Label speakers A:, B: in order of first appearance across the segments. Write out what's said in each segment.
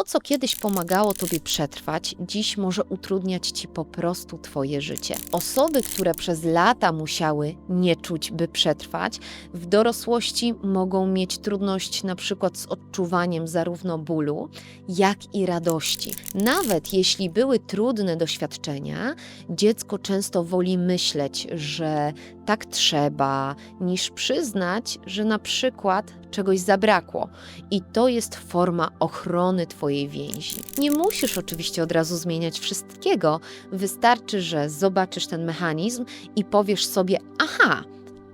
A: To, co kiedyś pomagało tobie przetrwać, dziś może utrudniać ci po prostu twoje życie. Osoby, które przez lata musiały nie czuć, by przetrwać, w dorosłości mogą mieć trudność na przykład z odczuwaniem zarówno bólu, jak i radości. Nawet jeśli były trudne doświadczenia, dziecko często woli myśleć, że tak trzeba, niż przyznać, że na przykład czegoś zabrakło. I to jest forma ochrony Twojej więzi. Nie musisz oczywiście od razu zmieniać wszystkiego, wystarczy, że zobaczysz ten mechanizm i powiesz sobie: Aha,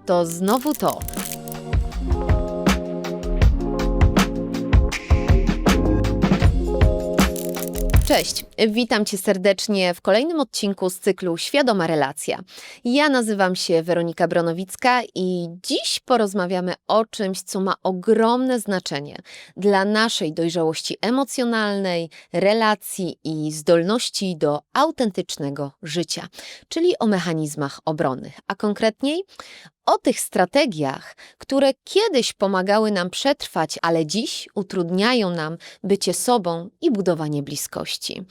A: to znowu to. Cześć, witam Cię serdecznie w kolejnym odcinku z cyklu Świadoma Relacja. Ja nazywam się Weronika Bronowicka i dziś porozmawiamy o czymś, co ma ogromne znaczenie dla naszej dojrzałości emocjonalnej, relacji i zdolności do autentycznego życia, czyli o mechanizmach obronnych, a konkretniej o tych strategiach, które kiedyś pomagały nam przetrwać, ale dziś utrudniają nam bycie sobą i budowanie bliskości.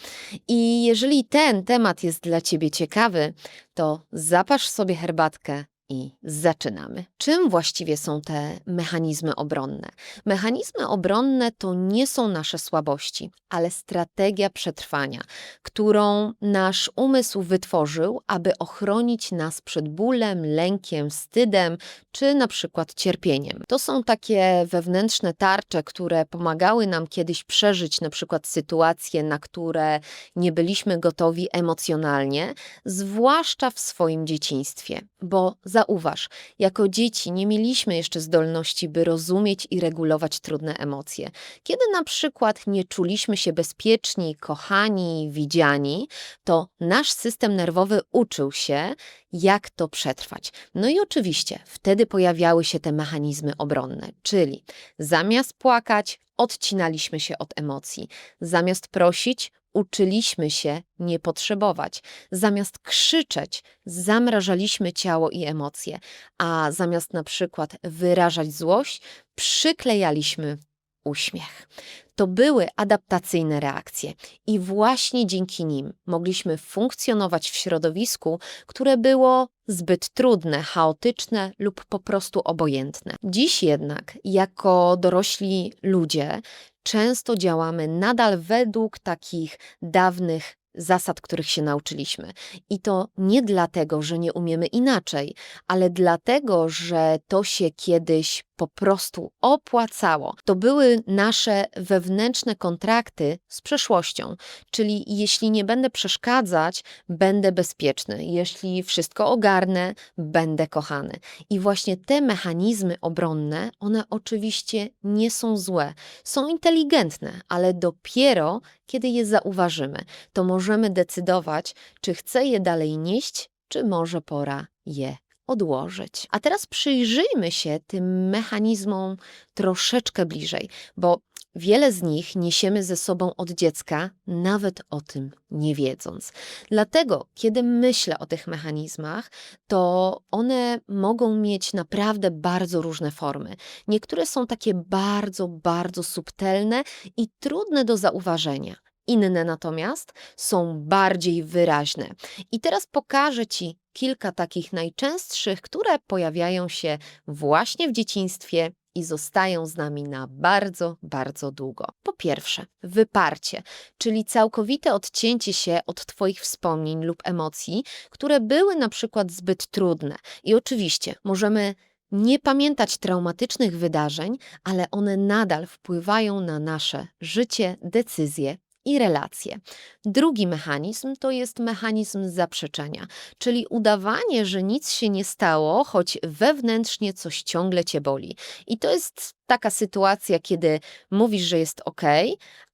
A: I jeżeli ten temat jest dla Ciebie ciekawy, to zapasz sobie herbatkę i zaczynamy. Czym właściwie są te mechanizmy obronne? Mechanizmy obronne to nie są nasze słabości, ale strategia przetrwania, którą nasz umysł wytworzył, aby ochronić nas przed bólem, lękiem, wstydem czy na przykład cierpieniem. To są takie wewnętrzne tarcze, które pomagały nam kiedyś przeżyć na przykład sytuacje, na które nie byliśmy gotowi emocjonalnie, zwłaszcza w swoim dzieciństwie, bo Zauważ, jako dzieci nie mieliśmy jeszcze zdolności, by rozumieć i regulować trudne emocje. Kiedy na przykład nie czuliśmy się bezpieczni, kochani, widziani, to nasz system nerwowy uczył się, jak to przetrwać. No i oczywiście wtedy pojawiały się te mechanizmy obronne, czyli zamiast płakać, odcinaliśmy się od emocji, zamiast prosić, uczyliśmy się nie potrzebować. Zamiast krzyczeć, zamrażaliśmy ciało i emocje, a zamiast na przykład wyrażać złość, przyklejaliśmy uśmiech. To były adaptacyjne reakcje i właśnie dzięki nim mogliśmy funkcjonować w środowisku, które było zbyt trudne, chaotyczne lub po prostu obojętne. Dziś jednak, jako dorośli ludzie, często działamy nadal według takich dawnych zasad, których się nauczyliśmy. I to nie dlatego, że nie umiemy inaczej, ale dlatego, że to się kiedyś po prostu opłacało. To były nasze wewnętrzne kontrakty z przeszłością, czyli jeśli nie będę przeszkadzać, będę bezpieczny, jeśli wszystko ogarnę, będę kochany. I właśnie te mechanizmy obronne, one oczywiście nie są złe, są inteligentne, ale dopiero kiedy je zauważymy, to możemy decydować, czy chcę je dalej nieść, czy może pora je odłożyć. A teraz przyjrzyjmy się tym mechanizmom troszeczkę bliżej, bo wiele z nich niesiemy ze sobą od dziecka, nawet o tym nie wiedząc. Dlatego, kiedy myślę o tych mechanizmach, to one mogą mieć naprawdę bardzo różne formy. Niektóre są takie bardzo, bardzo subtelne i trudne do zauważenia. Inne natomiast są bardziej wyraźne. I teraz pokażę Ci kilka takich najczęstszych, które pojawiają się właśnie w dzieciństwie i zostają z nami na bardzo, bardzo długo. Po pierwsze, wyparcie, czyli całkowite odcięcie się od Twoich wspomnień lub emocji, które były na przykład zbyt trudne. I oczywiście możemy nie pamiętać traumatycznych wydarzeń, ale one nadal wpływają na nasze życie, decyzje i relacje. Drugi mechanizm to jest mechanizm zaprzeczenia, czyli udawanie, że nic się nie stało, choć wewnętrznie coś ciągle cię boli. I to jest taka sytuacja, kiedy mówisz, że jest ok,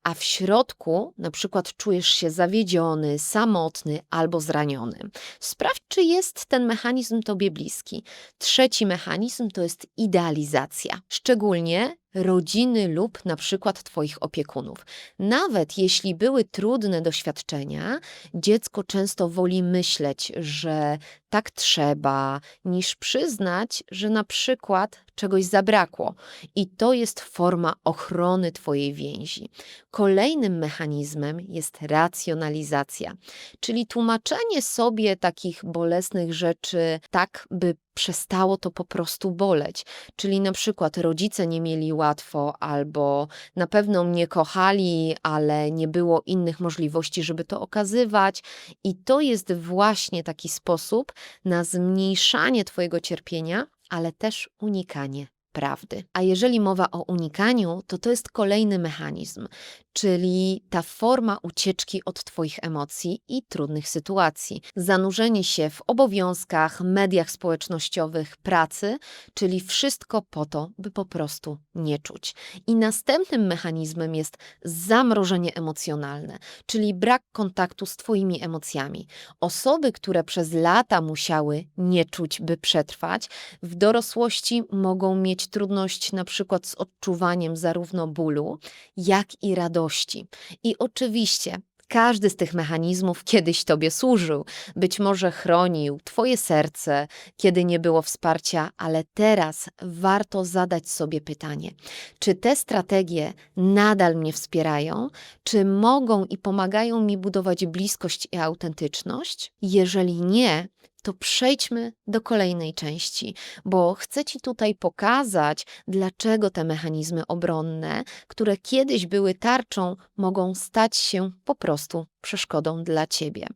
A: a w środku na przykład czujesz się zawiedziony, samotny albo zraniony. Sprawdź, czy jest ten mechanizm tobie bliski. Trzeci mechanizm to jest idealizacja, szczególnie rodziny lub na przykład Twoich opiekunów. Nawet jeśli były trudne doświadczenia, dziecko często woli myśleć, że tak trzeba, niż przyznać, że na przykład czegoś zabrakło. I to jest forma ochrony Twojej więzi. Kolejnym mechanizmem jest racjonalizacja, czyli tłumaczenie sobie takich bolesnych rzeczy tak, by przestało to po prostu boleć. Czyli na przykład rodzice nie mieli łatwo, albo na pewno mnie kochali, ale nie było innych możliwości, żeby to okazywać. I to jest właśnie taki sposób na zmniejszanie Twojego cierpienia, ale też unikanie prawdy. A jeżeli mowa o unikaniu, to to jest kolejny mechanizm, czyli ta forma ucieczki od Twoich emocji i trudnych sytuacji. Zanurzenie się w obowiązkach, mediach społecznościowych, pracy, czyli wszystko po to, by po prostu nie czuć. I następnym mechanizmem jest zamrożenie emocjonalne, czyli brak kontaktu z Twoimi emocjami. Osoby, które przez lata musiały nie czuć, by przetrwać, w dorosłości mogą mieć trudność na przykład z odczuwaniem zarówno bólu, jak i radości. I oczywiście każdy z tych mechanizmów kiedyś Tobie służył, być może chronił Twoje serce, kiedy nie było wsparcia, ale teraz warto zadać sobie pytanie: czy te strategie nadal mnie wspierają, czy mogą i pomagają mi budować bliskość i autentyczność? Jeżeli nie, to przejdźmy do kolejnej części, bo chcę Ci tutaj pokazać, dlaczego te mechanizmy obronne, które kiedyś były tarczą, mogą stać się po prostu przeszkodą dla Ciebie.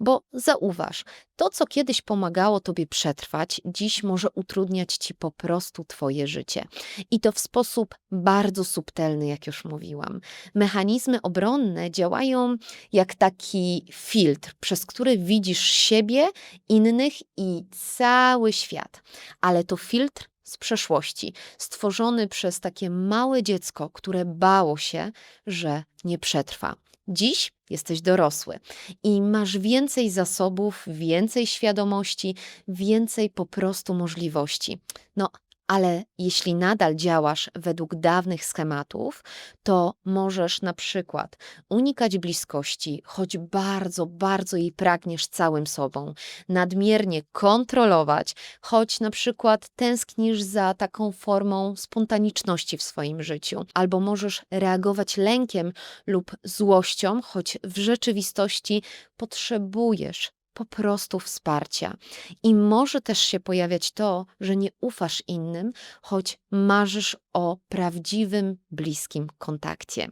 A: Bo zauważ, to, co kiedyś pomagało Tobie przetrwać, dziś może utrudniać Ci po prostu Twoje życie. I to w sposób bardzo subtelny, jak już mówiłam. Mechanizmy obronne działają jak taki filtr, przez który widzisz siebie, innych i cały świat. Ale to filtr z przeszłości, stworzony przez takie małe dziecko, które bało się, że nie przetrwa. Dziś jesteś dorosły i masz więcej zasobów, więcej świadomości, więcej po prostu możliwości. No, ale jeśli nadal działasz według dawnych schematów, to możesz na przykład unikać bliskości, choć bardzo, bardzo jej pragniesz całym sobą, nadmiernie kontrolować, choć na przykład tęsknisz za taką formą spontaniczności w swoim życiu, albo możesz reagować lękiem lub złością, choć w rzeczywistości potrzebujesz po prostu wsparcia. I może też się pojawiać to, że nie ufasz innym, choć marzysz o prawdziwym, bliskim kontakcie.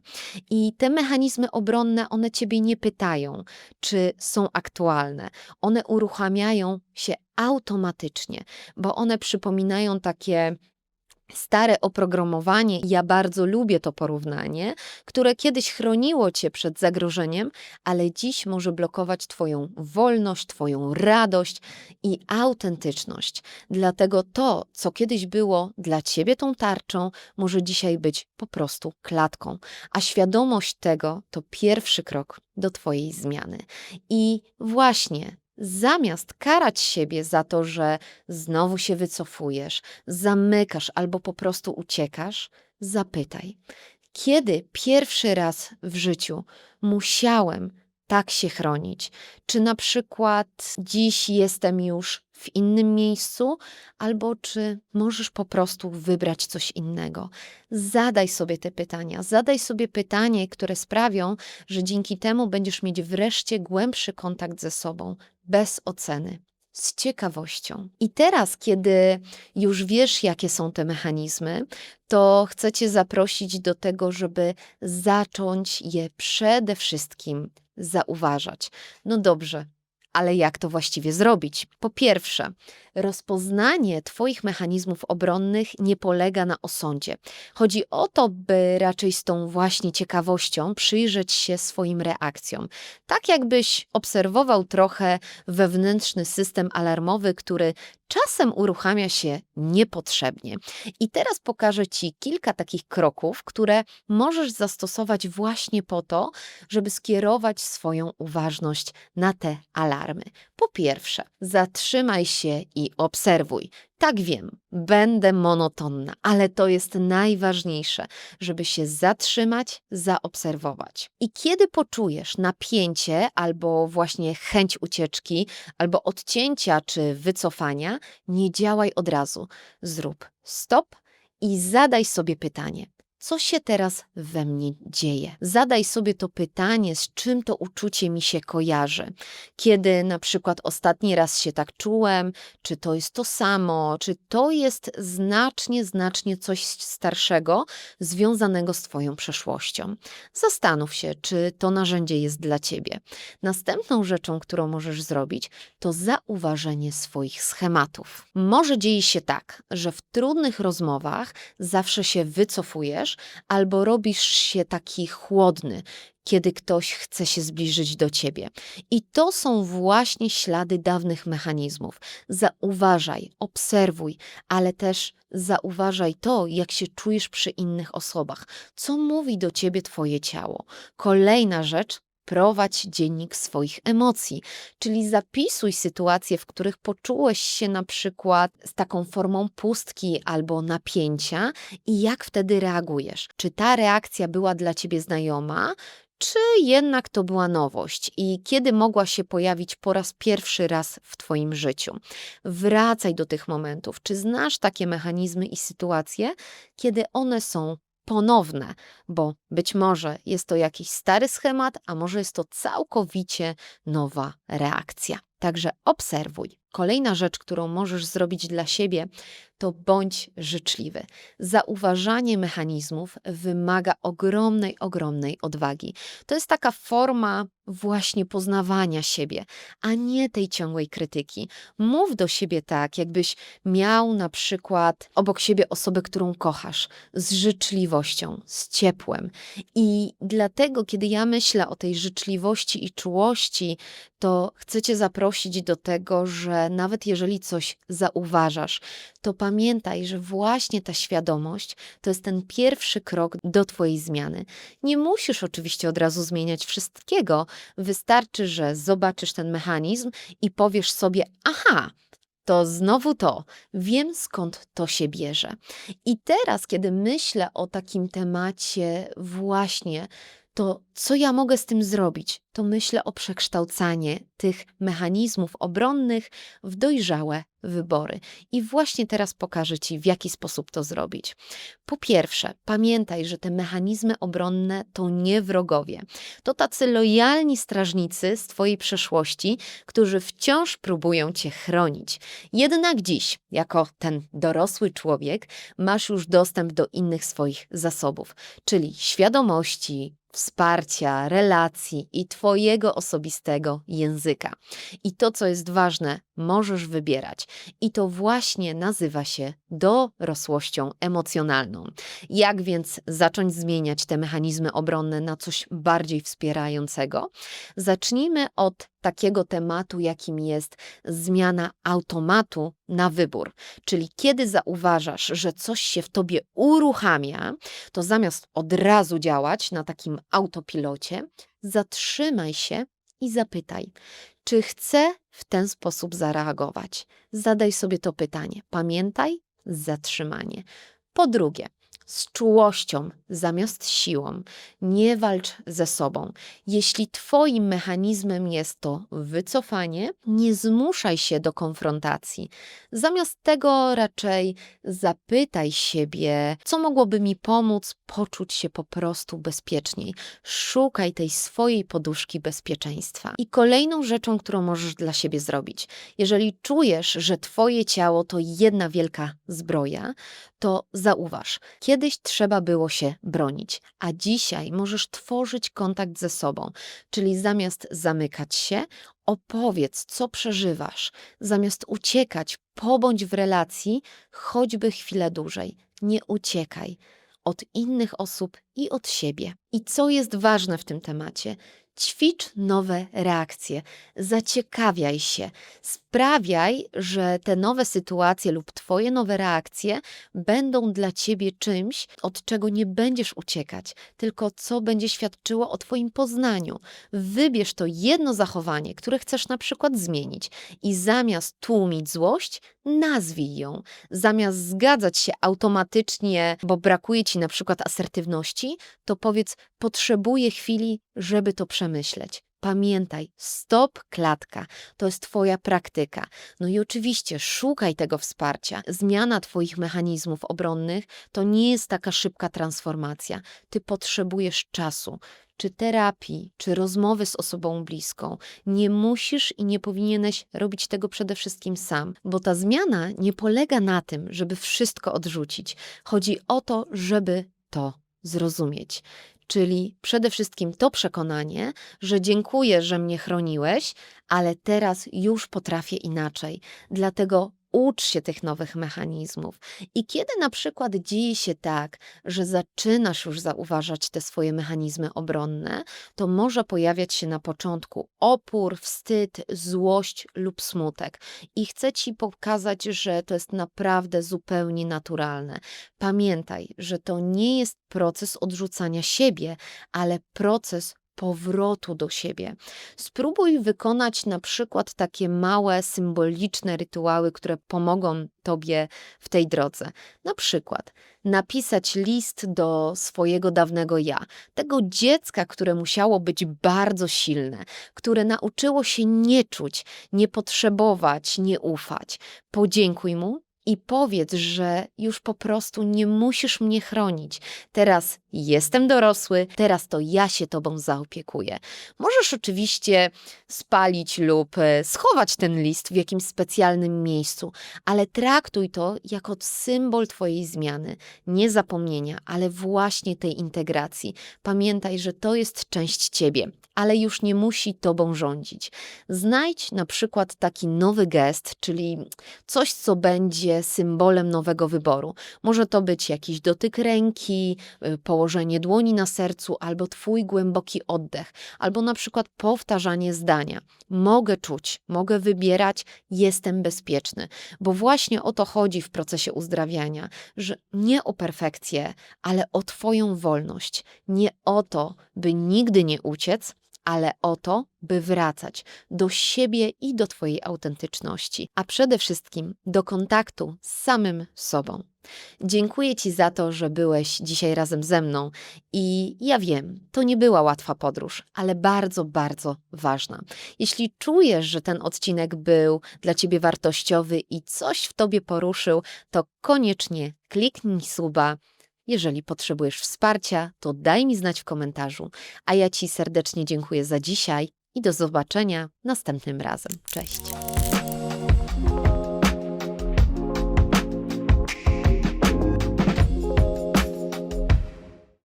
A: I te mechanizmy obronne, one ciebie nie pytają, czy są aktualne. One uruchamiają się automatycznie, bo one przypominają takie stare oprogramowanie, ja bardzo lubię to porównanie, które kiedyś chroniło cię przed zagrożeniem, ale dziś może blokować Twoją wolność, Twoją radość i autentyczność. Dlatego to, co kiedyś było dla ciebie tą tarczą, może dzisiaj być po prostu klatką. A świadomość tego to pierwszy krok do Twojej zmiany. I właśnie Zamiast karać siebie za to, że znowu się wycofujesz, zamykasz albo po prostu uciekasz, zapytaj, kiedy pierwszy raz w życiu musiałem tak się chronić? Czy na przykład dziś jestem już w innym miejscu, albo czy możesz po prostu wybrać coś innego? Zadaj sobie te pytania. Zadaj sobie pytanie, które sprawią, że dzięki temu będziesz mieć wreszcie głębszy kontakt ze sobą, bez oceny z ciekawością. I teraz, kiedy już wiesz, jakie są te mechanizmy, to chcę Cię zaprosić do tego, żeby zacząć je przede wszystkim zauważać. No dobrze, ale jak to właściwie zrobić? Po pierwsze, rozpoznanie Twoich mechanizmów obronnych nie polega na osądzie. Chodzi o to, by raczej z tą właśnie ciekawością przyjrzeć się swoim reakcjom. Tak jakbyś obserwował trochę wewnętrzny system alarmowy, który czasem uruchamia się niepotrzebnie. I teraz pokażę Ci kilka takich kroków, które możesz zastosować właśnie po to, żeby skierować swoją uważność na te alarmy. Po pierwsze, zatrzymaj się i obserwuj. Tak wiem, będę monotonna, ale to jest najważniejsze, żeby się zatrzymać, zaobserwować. I kiedy poczujesz napięcie albo właśnie chęć ucieczki, albo odcięcia czy wycofania, nie działaj od razu. Zrób stop i zadaj sobie pytanie. Co się teraz we mnie dzieje? Zadaj sobie to pytanie, z czym to uczucie mi się kojarzy. Kiedy na przykład ostatni raz się tak czułem, czy to jest to samo, czy to jest znacznie, znacznie coś starszego, związanego z Twoją przeszłością. Zastanów się, czy to narzędzie jest dla Ciebie. Następną rzeczą, którą możesz zrobić, to zauważenie swoich schematów. Może dzieje się tak, że w trudnych rozmowach zawsze się wycofujesz albo robisz się taki chłodny, kiedy ktoś chce się zbliżyć do ciebie. I to są właśnie ślady dawnych mechanizmów. Zauważaj, obserwuj, ale też zauważaj to, jak się czujesz przy innych osobach, co mówi do ciebie twoje ciało. Kolejna rzecz, prowadź dziennik swoich emocji, czyli zapisuj sytuacje, w których poczułeś się na przykład z taką formą pustki albo napięcia i jak wtedy reagujesz. Czy ta reakcja była dla ciebie znajoma, czy jednak to była nowość i kiedy mogła się pojawić po raz pierwszy raz w Twoim życiu? Wracaj do tych momentów. Czy znasz takie mechanizmy i sytuacje, kiedy one są ponowne, bo być może jest to jakiś stary schemat, a może jest to całkowicie nowa reakcja. Także obserwuj. Kolejna rzecz, którą możesz zrobić dla siebie, to bądź życzliwy. Zauważanie mechanizmów wymaga ogromnej, ogromnej odwagi. To jest taka forma właśnie poznawania siebie, a nie tej ciągłej krytyki. Mów do siebie tak, jakbyś miał na przykład obok siebie osobę, którą kochasz, z życzliwością, z ciepłem. I dlatego, kiedy ja myślę o tej życzliwości i czułości, to chcę Cię zaprosić do tego, że nawet jeżeli coś zauważasz, to pamiętaj, że właśnie ta świadomość to jest ten pierwszy krok do Twojej zmiany. Nie musisz oczywiście od razu zmieniać wszystkiego, wystarczy, że zobaczysz ten mechanizm i powiesz sobie: Aha, to znowu to, wiem skąd to się bierze. I teraz, kiedy myślę o takim temacie, właśnie to co ja mogę z tym zrobić? To myślę o przekształcanie tych mechanizmów obronnych w dojrzałe wybory. I właśnie teraz pokażę Ci, w jaki sposób to zrobić. Po pierwsze, pamiętaj, że te mechanizmy obronne to nie wrogowie. To tacy lojalni strażnicy z Twojej przeszłości, którzy wciąż próbują Cię chronić. Jednak dziś, jako ten dorosły człowiek, masz już dostęp do innych swoich zasobów, czyli świadomości, wsparcia, relacji i Twojego osobistego języka. I to, co jest ważne, możesz wybierać. I to właśnie nazywa się dorosłością emocjonalną. Jak więc zacząć zmieniać te mechanizmy obronne na coś bardziej wspierającego? Zacznijmy od takiego tematu, jakim jest zmiana automatu na wybór. Czyli kiedy zauważasz, że coś się w tobie uruchamia, to zamiast od razu działać na takim autopilocie, zatrzymaj się i zapytaj, czy chcę w ten sposób zareagować. Zadaj sobie to pytanie. Pamiętaj zatrzymanie. Po drugie, z czułością zamiast siłą. Nie walcz ze sobą. Jeśli Twoim mechanizmem jest to wycofanie, nie zmuszaj się do konfrontacji. Zamiast tego raczej zapytaj siebie, co mogłoby mi pomóc poczuć się po prostu bezpieczniej. Szukaj tej swojej poduszki bezpieczeństwa. I kolejną rzeczą, którą możesz dla siebie zrobić, jeżeli czujesz, że Twoje ciało to jedna wielka zbroja, to zauważ, kiedyś trzeba było się bronić, a dzisiaj możesz tworzyć kontakt ze sobą, czyli zamiast zamykać się, opowiedz, co przeżywasz, zamiast uciekać, pobądź w relacji choćby chwilę dłużej. Nie uciekaj od innych osób i od siebie. I co jest ważne w tym temacie? Ćwicz nowe reakcje, zaciekawiaj się, sprawiaj, że te nowe sytuacje lub Twoje nowe reakcje będą dla Ciebie czymś, od czego nie będziesz uciekać, tylko co będzie świadczyło o Twoim poznaniu. Wybierz to jedno zachowanie, które chcesz na przykład zmienić i zamiast tłumić złość, nazwij ją. Zamiast zgadzać się automatycznie, bo brakuje Ci na przykład asertywności, to powiedz: Potrzebuję chwili, żeby to przemyśleć. Pamiętaj, stop klatka. To jest Twoja praktyka. No i oczywiście szukaj tego wsparcia. Zmiana Twoich mechanizmów obronnych to nie jest taka szybka transformacja. Ty potrzebujesz czasu. Czy terapii, czy rozmowy z osobą bliską. Nie musisz i nie powinieneś robić tego przede wszystkim sam, bo ta zmiana nie polega na tym, żeby wszystko odrzucić. Chodzi o to, żeby to zrozumieć. Czyli przede wszystkim to przekonanie, że dziękuję, że mnie chroniłeś, ale teraz już potrafię inaczej. Dlatego ucz się tych nowych mechanizmów. I kiedy na przykład dzieje się tak, że zaczynasz już zauważać te swoje mechanizmy obronne, to może pojawiać się na początku opór, wstyd, złość lub smutek. I chcę ci pokazać, że to jest naprawdę zupełnie naturalne. Pamiętaj, że to nie jest proces odrzucania siebie, ale proces powrotu do siebie. Spróbuj wykonać na przykład takie małe, symboliczne rytuały, które pomogą tobie w tej drodze. Na przykład napisać list do swojego dawnego ja, tego dziecka, które musiało być bardzo silne, które nauczyło się nie czuć, nie potrzebować, nie ufać. Podziękuj mu i powiedz, że już po prostu nie musisz mnie chronić. Teraz jestem dorosły, teraz to ja się tobą zaopiekuję. Możesz oczywiście spalić lub e, schować ten list w jakimś specjalnym miejscu, ale traktuj to jako symbol twojej zmiany, nie zapomnienia, ale właśnie tej integracji. Pamiętaj, że to jest część ciebie, ale już nie musi tobą rządzić. Znajdź na przykład taki nowy gest, czyli coś, co będzie symbolem nowego wyboru. Może to być jakiś dotyk ręki, y, położenie dłoni na sercu, albo twój głęboki oddech, albo na przykład powtarzanie zdania. Mogę czuć, mogę wybierać, jestem bezpieczny, bo właśnie o to chodzi w procesie uzdrawiania, że nie o perfekcję, ale o Twoją wolność. Nie o to, by nigdy nie uciec, ale o to, by wracać do siebie i do Twojej autentyczności, a przede wszystkim do kontaktu z samym sobą. Dziękuję Ci za to, że byłeś dzisiaj razem ze mną i ja wiem, to nie była łatwa podróż, ale bardzo, bardzo ważna. Jeśli czujesz, że ten odcinek był dla Ciebie wartościowy i coś w Tobie poruszył, to koniecznie kliknij suba jeżeli potrzebujesz wsparcia, to daj mi znać w komentarzu. A ja Ci serdecznie dziękuję za dzisiaj i do zobaczenia następnym razem. Cześć.